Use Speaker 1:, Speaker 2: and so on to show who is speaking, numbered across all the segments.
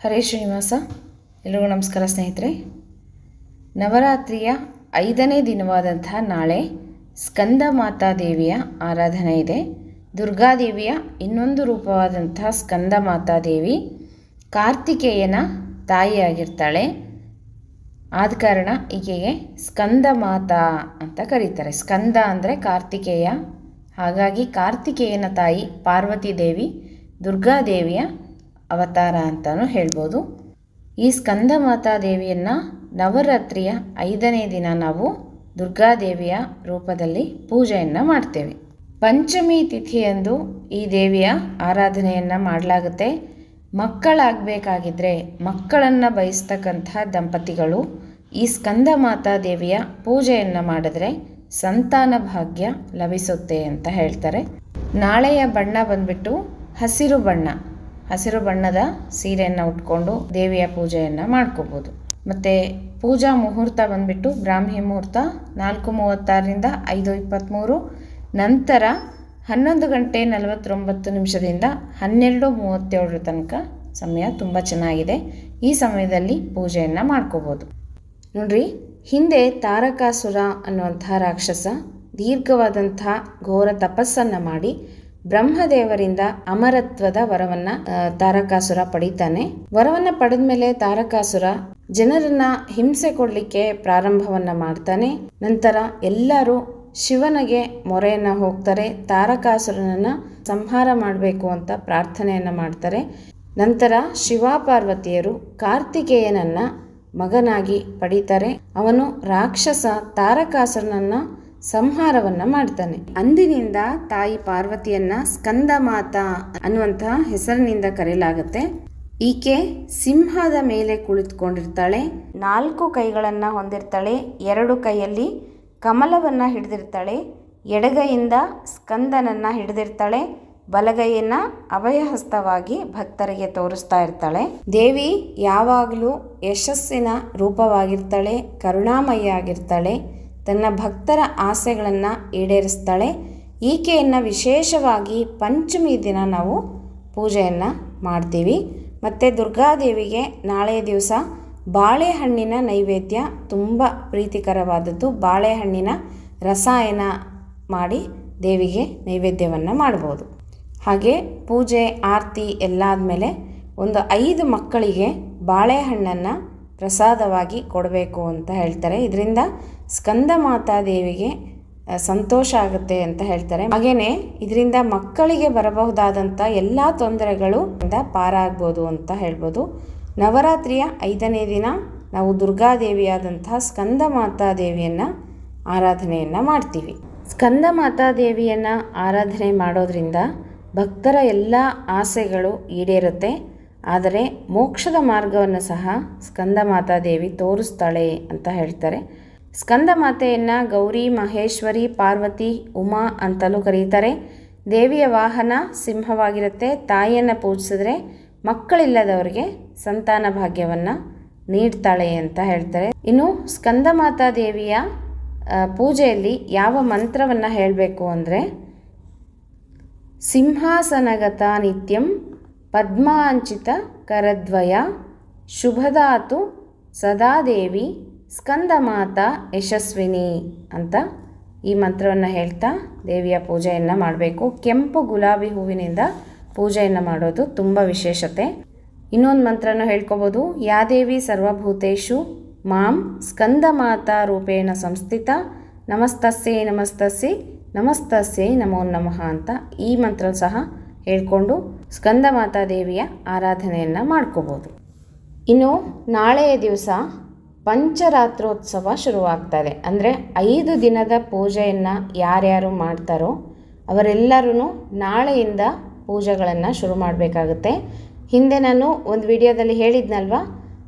Speaker 1: ಹರೇ ಶ್ರೀನಿವಾಸ, ಎಲ್ರಿಗೂ ನಮಸ್ಕಾರ ಸ್ನೇಹಿತರೆ. ನವರಾತ್ರಿಯ ಐದನೇ ದಿನವಾದಂತಹ ನಾಳೆ ಸ್ಕಂದ ಮಾತಾ ದೇವಿಯ ಆರಾಧನೆ ಇದೆ. ದುರ್ಗಾದೇವಿಯ ಇನ್ನೊಂದು ರೂಪವಾದಂತಹ ಸ್ಕಂದ ಮಾತಾ ದೇವಿ ಕಾರ್ತಿಕೇಯನ ತಾಯಿಯಾಗಿರ್ತಾಳೆ. ಆದ ಕಾರಣ ಈಕೆಗೆ ಸ್ಕಂದ ಮಾತಾ ಅಂತ ಕರೀತಾರೆ. ಸ್ಕಂದ ಅಂದರೆ ಕಾರ್ತಿಕೇಯ. ಹಾಗಾಗಿ ಕಾರ್ತಿಕೇಯನ ತಾಯಿ ಪಾರ್ವತಿ ದೇವಿ ದುರ್ಗಾದೇವಿಯ ಅವತಾರ ಅಂತಲೂ ಹೇಳ್ಬೋದು. ಈ ಸ್ಕಂದ ಮಾತಾದೇವಿಯನ್ನು ನವರಾತ್ರಿಯ ಐದನೇ ದಿನ ನಾವು ದುರ್ಗಾದೇವಿಯ ರೂಪದಲ್ಲಿ ಪೂಜೆಯನ್ನು ಮಾಡ್ತೇವೆ. ಪಂಚಮಿ ತಿಥಿಯಂದು ಈ ದೇವಿಯ ಆರಾಧನೆಯನ್ನು ಮಾಡಲಾಗುತ್ತೆ. ಮಕ್ಕಳಾಗಬೇಕಾಗಿದ್ದರೆ ಮಕ್ಕಳನ್ನು ಬಯಸ್ತಕ್ಕಂಥ ದಂಪತಿಗಳು ಈ ಸ್ಕಂದ ಮಾತಾದೇವಿಯ ಪೂಜೆಯನ್ನು ಮಾಡಿದ್ರೆ ಸಂತಾನ ಭಾಗ್ಯ ಲಭಿಸುತ್ತೆ ಅಂತ ಹೇಳ್ತಾರೆ. ನಾಳೆಯ ಬಣ್ಣ ಬಂದ್ಬಿಟ್ಟು ಹಸಿರು ಬಣ್ಣ. ಹಸಿರು ಬಣ್ಣದ ಸೀರೆಯನ್ನು ಉಟ್ಕೊಂಡು ದೇವಿಯ ಪೂಜೆಯನ್ನು ಮಾಡ್ಕೋಬೋದು. ಮತ್ತು ಪೂಜಾ ಮುಹೂರ್ತ ಬಂದ್ಬಿಟ್ಟು ಬ್ರಾಹ್ಮಿ ಮುಹೂರ್ತ ನಾಲ್ಕು ಮೂವತ್ತಾರರಿಂದ ಐದು ಇಪ್ಪತ್ತ್ಮೂರು ನಂತರ ಹನ್ನೊಂದು ಗಂಟೆ ನಲವತ್ತೊಂಬತ್ತು ನಿಮಿಷದಿಂದ ಹನ್ನೆರಡು ಮೂವತ್ತೇಳರ ತನಕ ಸಮಯ ತುಂಬ ಚೆನ್ನಾಗಿದೆ. ಈ ಸಮಯದಲ್ಲಿ ಪೂಜೆಯನ್ನು ಮಾಡ್ಕೋಬೋದು. ನೋಡ್ರಿ, ಹಿಂದೆ ತಾರಕಾಸುರ ಅನ್ನುವಂಥ ರಾಕ್ಷಸ ದೀರ್ಘವಾದಂಥ ಘೋರ ತಪಸ್ಸನ್ನು ಮಾಡಿ ಬ್ರಹ್ಮದೇವರಿಂದ ಅಮರತ್ವದ ವರವನ್ನ ತಾರಕಾಸುರ ಪಡಿತಾನೆ. ವರವನ್ನ ಪಡೆದ ಮೇಲೆ ತಾರಕಾಸುರ ಜನರನ್ನ ಹಿಂಸೆ ಕೊಡ್ಲಿಕ್ಕೆ ಪ್ರಾರಂಭವನ್ನ ಮಾಡ್ತಾನೆ. ನಂತರ ಎಲ್ಲರೂ ಶಿವನಿಗೆ ಮೊರೆಯನ್ನ ಹೋಗ್ತಾರೆ, ತಾರಕಾಸುರನನ್ನ ಸಂಹಾರ ಮಾಡಬೇಕು ಅಂತ ಪ್ರಾರ್ಥನೆಯನ್ನ ಮಾಡ್ತಾರೆ. ನಂತರ ಶಿವ ಪಾರ್ವತಿಯರು ಕಾರ್ತಿಕೇಯನನ್ನ ಮಗನಾಗಿ ಪಡೀತಾರೆ. ಅವನು ರಾಕ್ಷಸ ತಾರಕಾಸುರನನ್ನ ಸಂಹಾರವನ್ನ ಮಾಡ್ತಾನೆ. ಅಂದಿನಿಂದ ತಾಯಿ ಪಾರ್ವತಿಯನ್ನ ಸ್ಕಂದ ಮಾತ ಅನ್ನುವಂತಹ ಹೆಸರಿನಿಂದ ಕರೆಯಲಾಗುತ್ತೆ. ಈಕೆ ಸಿಂಹದ ಮೇಲೆ ಕುಳಿತುಕೊಂಡಿರ್ತಾಳೆ, ನಾಲ್ಕು ಕೈಗಳನ್ನು ಹೊಂದಿರ್ತಾಳೆ, ಎರಡು ಕೈಯಲ್ಲಿ ಕಮಲವನ್ನ ಹಿಡಿದಿರ್ತಾಳೆ, ಎಡಗೈಯಿಂದ ಸ್ಕಂದನನ್ನ ಹಿಡಿದಿರ್ತಾಳೆ, ಬಲಗೈಯನ್ನ ಅಭಯಹಸ್ತವಾಗಿ ಭಕ್ತರಿಗೆ ತೋರಿಸ್ತಾ ಇರ್ತಾಳೆ. ದೇವಿ ಯಾವಾಗಲೂ ಯಶಸ್ಸಿನ ರೂಪವಾಗಿರ್ತಾಳೆ, ಕರುಣಾಮಯಿ ಆಗಿರ್ತಾಳೆ. ತನ್ನ ಭಕ್ತರ ಆಸೆಗಳನ್ನು ಈಡೇರಿಸ್ತಾಳೆ. ಈಕೆಯನ್ನು ವಿಶೇಷವಾಗಿ ಪಂಚಮಿ ದಿನ ನಾವು ಪೂಜೆಯನ್ನು ಮಾಡ್ತೀವಿ. ಮತ್ತು ದುರ್ಗಾದೇವಿಗೆ ನಾಳೆ ದಿವಸ ಬಾಳೆಹಣ್ಣಿನ ನೈವೇದ್ಯ ತುಂಬ ಪ್ರೀತಿಕರವಾದದ್ದು. ಬಾಳೆಹಣ್ಣಿನ ರಸಾಯನ ಮಾಡಿ ದೇವಿಗೆ ನೈವೇದ್ಯವನ್ನು ಮಾಡ್ಬೋದು. ಹಾಗೆ ಪೂಜೆ, ಆರತಿ ಎಲ್ಲ ಆದಮೇಲೆ ಒಂದು ಐದು ಮಕ್ಕಳಿಗೆ ಬಾಳೆಹಣ್ಣನ್ನು ಪ್ರಸಾದವಾಗಿ ಕೊಡಬೇಕು ಅಂತ ಹೇಳ್ತಾರೆ. ಇದರಿಂದ ಸ್ಕಂದ ಮಾತಾದೇವಿಗೆ ಸಂತೋಷ ಆಗುತ್ತೆ ಅಂತ ಹೇಳ್ತಾರೆ. ಹಾಗೇನೆ ಇದರಿಂದ ಮಕ್ಕಳಿಗೆ ಬರಬಹುದಾದಂಥ ಎಲ್ಲ ತೊಂದರೆಗಳು ಇಂದ ಪಾರಾಗ್ಬೋದು ಅಂತ ಹೇಳ್ಬೋದು. ನವರಾತ್ರಿಯ ಐದನೇ ದಿನ ನಾವು ದುರ್ಗಾದೇವಿಯಾದಂತಹ ಸ್ಕಂದ ಮಾತಾದೇವಿಯನ್ನು ಆರಾಧನೆಯನ್ನು ಮಾಡ್ತೀವಿ. ಸ್ಕಂದ ಮಾತಾದೇವಿಯನ್ನು ಆರಾಧನೆ ಮಾಡೋದ್ರಿಂದ ಭಕ್ತರ ಎಲ್ಲ ಆಸೆಗಳು ಈಡೇರುತ್ತೆ. ಆದರೆ ಮೋಕ್ಷದ ಮಾರ್ಗವನ್ನು ಸಹ ಸ್ಕಂದ ಮಾತಾದೇವಿ ತೋರಿಸ್ತಾಳೆ ಅಂತ ಹೇಳ್ತಾರೆ. ಸ್ಕಂದ ಮಾತೆಯನ್ನು ಗೌರಿ, ಮಹೇಶ್ವರಿ, ಪಾರ್ವತಿ, ಉಮಾ ಅಂತಲೂ ಕರೀತಾರೆ. ದೇವಿಯ ವಾಹನ ಸಿಂಹವಾಗಿರುತ್ತೆ. ತಾಯಿಯನ್ನು ಪೂಜಿಸಿದ್ರೆ ಮಕ್ಕಳಿಲ್ಲದವರಿಗೆ ಸಂತಾನ ಭಾಗ್ಯವನ್ನು ನೀಡ್ತಾಳೆ ಅಂತ ಹೇಳ್ತಾರೆ. ಇನ್ನು ಸ್ಕಂದ ಮಾತಾ ದೇವಿಯ ಪೂಜೆಯಲ್ಲಿ ಯಾವ ಮಂತ್ರವನ್ನು ಹೇಳಬೇಕು ಅಂದರೆ, ಸಿಂಹಾಸನಗತ ನಿತ್ಯಂ ಪದ್ಮಾಂಚಿತ ಕರದ್ವಯ ಶುಭದಾತು ಸದಾದೇವಿ ಸ್ಕಂದಮಾತಾ ಯಶಸ್ವಿನಿ ಅಂತ ಈ ಮಂತ್ರವನ್ನು ಹೇಳ್ತಾ ದೇವಿಯ ಪೂಜೆಯನ್ನು ಮಾಡಬೇಕು. ಕೆಂಪು ಗುಲಾಬಿ ಹೂವಿನಿಂದ ಪೂಜೆಯನ್ನು ಮಾಡೋದು ತುಂಬ ವಿಶೇಷತೆ. ಇನ್ನೊಂದು ಮಂತ್ರನ ಹೇಳ್ಕೋಬೋದು. ಯಾದೇವಿ ಸರ್ವಭೂತೇಶು ಮಾಂ ಸ್ಕಂದ ಮಾತಾ ರೂಪೇಣ ಸಂಸ್ಥಿತ. ನಮಸ್ತಸ್ಯ ನಮಸ್ತಸ್ಯ ನಮಸ್ತಸ್ಯೈ ನಮೋ ನಮಃ ಅಂತ ಈ ಮಂತ್ರ ಸಹ ಹೇಳ್ಕೊಂಡು ಸ್ಕಂದ ಮಾತಾ ದೇವಿಯ ಆರಾಧನೆಯನ್ನು ಮಾಡ್ಕೋಬೋದು. ಇನ್ನು ನಾಳೆಯ ದಿವಸ ಪಂಚರಾತ್ರೋತ್ಸವ ಶುರುವಾಗ್ತದೆ. ಅಂದರೆ ಐದು ದಿನದ ಪೂಜೆಯನ್ನು ಯಾರ್ಯಾರು ಮಾಡ್ತಾರೋ ಅವರೆಲ್ಲರೂ ನಾಳೆಯಿಂದ ಪೂಜೆಗಳನ್ನು ಶುರು ಮಾಡಬೇಕಾಗುತ್ತೆ. ಹಿಂದೆ ನಾನು ಒಂದು ವಿಡಿಯೋದಲ್ಲಿ ಹೇಳಿದ್ನಲ್ವ?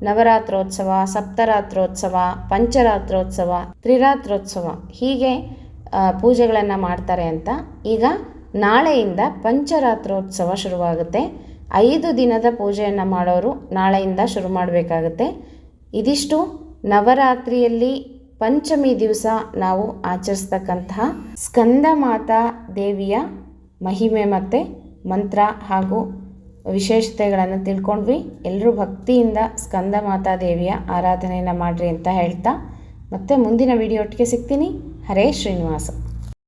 Speaker 1: ನವರಾತ್ರೋತ್ಸವ, ಸಪ್ತರಾತ್ರೋತ್ಸವ, ಪಂಚರಾತ್ರೋತ್ಸವ, ತ್ರಿರಾತ್ರೋತ್ಸವ ಹೀಗೆ ಪೂಜೆಗಳನ್ನು ಮಾಡ್ತಾರೆ ಅಂತ. ಈಗ ನಾಳೆಯಿಂದ ಪಂಚರಾತ್ರೋತ್ಸವ ಶುರುವಾಗುತ್ತೆ. ಐದು ದಿನದ ಪೂಜೆಯನ್ನು ಮಾಡೋರು ನಾಳೆಯಿಂದ ಶುರು ಮಾಡಬೇಕಾಗುತ್ತೆ. ಇದಿಷ್ಟು ನವರಾತ್ರಿಯಲ್ಲಿ ಪಂಚಮಿ ದಿವಸ ನಾವು ಆಚರಿಸ್ತಕ್ಕಂತಹ ಸ್ಕಂದ ಮಾತಾ ದೇವಿಯ ಮಹಿಮೆ ಮತ್ತು ಮಂತ್ರ ಹಾಗೂ ವಿಶೇಷತೆಗಳನ್ನು ತಿಳ್ಕೊಂಡ್ವಿ. ಎಲ್ಲರೂ ಭಕ್ತಿಯಿಂದ ಸ್ಕಂದ ಮಾತಾ ದೇವಿಯ ಆರಾಧನೆಯನ್ನು ಮಾಡಿರಿ ಅಂತ ಹೇಳ್ತಾ ಮತ್ತೆ ಮುಂದಿನ ವಿಡಿಯೋ ಒಟ್ಟಿಗೆ ಸಿಗ್ತೀನಿ. ಹರೇ ಶ್ರೀನಿವಾಸ.